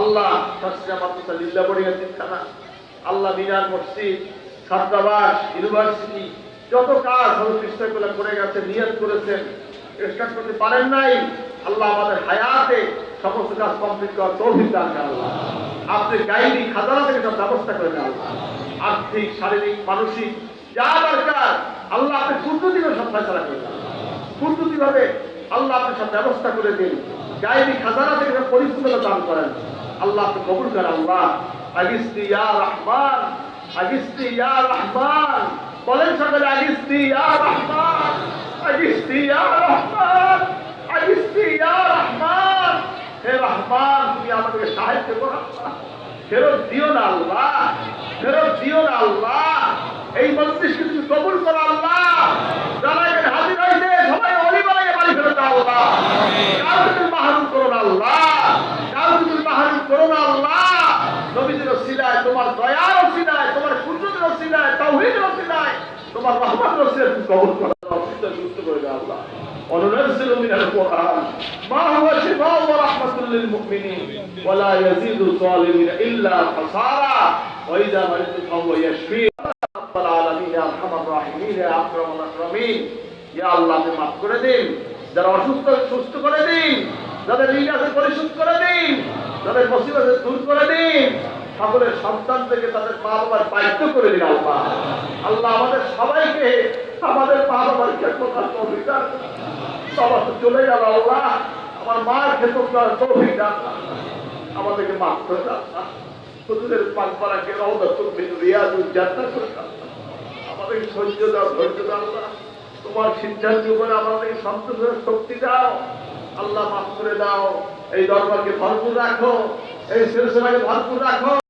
আল্লাহ আল্লাহ মিনার মসজিদ, ছাত্রাবাস, ইউনিভার্সিটি, যত কাজ হল চেষ্টাগুলো করে গেছে, নিয়ত করেছেন স্টার্ট করতে পারেন নাই, আল্লাহ আমাদের হায়াতে সমস্ত কাজ কমপ্লিট করার তৌফিক দান আল্লাহ। আপনি গাইডি খাজানা থেকে সব ব্যবস্থা করে দেন আর্থিক, শারীরিক, মানসিক, যা দরকার, আল্লাহ আপনি কুদ্রুতি করে সব ফেসলা করে দেন কুদ্রুতি ভাবে আল্লাহ আপনি সব ব্যবস্থা করে দিন। গাইবি খাজানা থেকে পরিপূর্ণতা দান করেন। আল্লাহ আপনি কবুল করেন, আল্লাহ। আগিস্তি ইয়া রহমান, আগিস্তি ইয়া রহমান। বলেন সকলে, আগিস্তি ইয়া রহমান, আগিস্তি ইয়া রহমান, আগিস্তি ইয়া রহমান। হে রহমান, তুমি আমাদেরকে সাহায্য করো। ফেরত দিও না আল্লাহ, ফেরত দিও না আল্লাহ। এই মন্ত্রিসকে তুমি কবুল করো, আল্লাহ। যারা হাজির হয়েছে সবাই অলি বাড়ি ফেরত আল্লাহ কাউকে তুমি মাহরুম করো না আল্লাহ কাউকে তুমি মাহরুম করো না আল্লাহ নবীদের সিলায় তোমার দয়ার সিলায় তোমার কুদরতের সিলায় তাওহীদের সিলায় তোমার রহমতের সিলায় তুমি কবুল করো অসুবিধা সুস্থ করে দাও আল্লাহ وننزل من القرآن ما هو شفاء ورحمة للمؤمنين ولا يزيد الظالمين إلا خسارا وإذا مرضت فهو يشفي رب العالمين يا أرحم الراحمين يا أكرم الأكرمين يا الله আপনি মাফ করে দিন যারা অসুস্থ সুস্থ করে দিন যাদের ঋণ আছে পরিশোধ করে দিন যাদের মুসিবত আছে দূর করে দিন সকলের সন্তান থেকে তাদের মা বাবার দায়িত্ব করে দিন আল্লাহ আল্লাহ আমাদের সবাইকে আমাদের মা বাবার ক্ষেত্রে তৌফিক দান করুন। বাবা তো চলে গেল আল্লাহ আমার মার ক্ষেত্র তৌফিক দান করুন। আমাদেরকে মাফ করে আল্লাহ। হুজুরের পাকপাড়াকে রওদা তুমি রিয়াজুল জান্নাত করে। আমাদেরকে সহ্য দাও ধৈর্য দাও তোমার সিদ্ধান্ত উপরে আমাদের সন্তোষের শক্তি দাও আল্লাহ মাফ করে দাও। এই দরবারকে ভরপুর রাখো। এই সিলসিলাকে ভরপুর রাখো।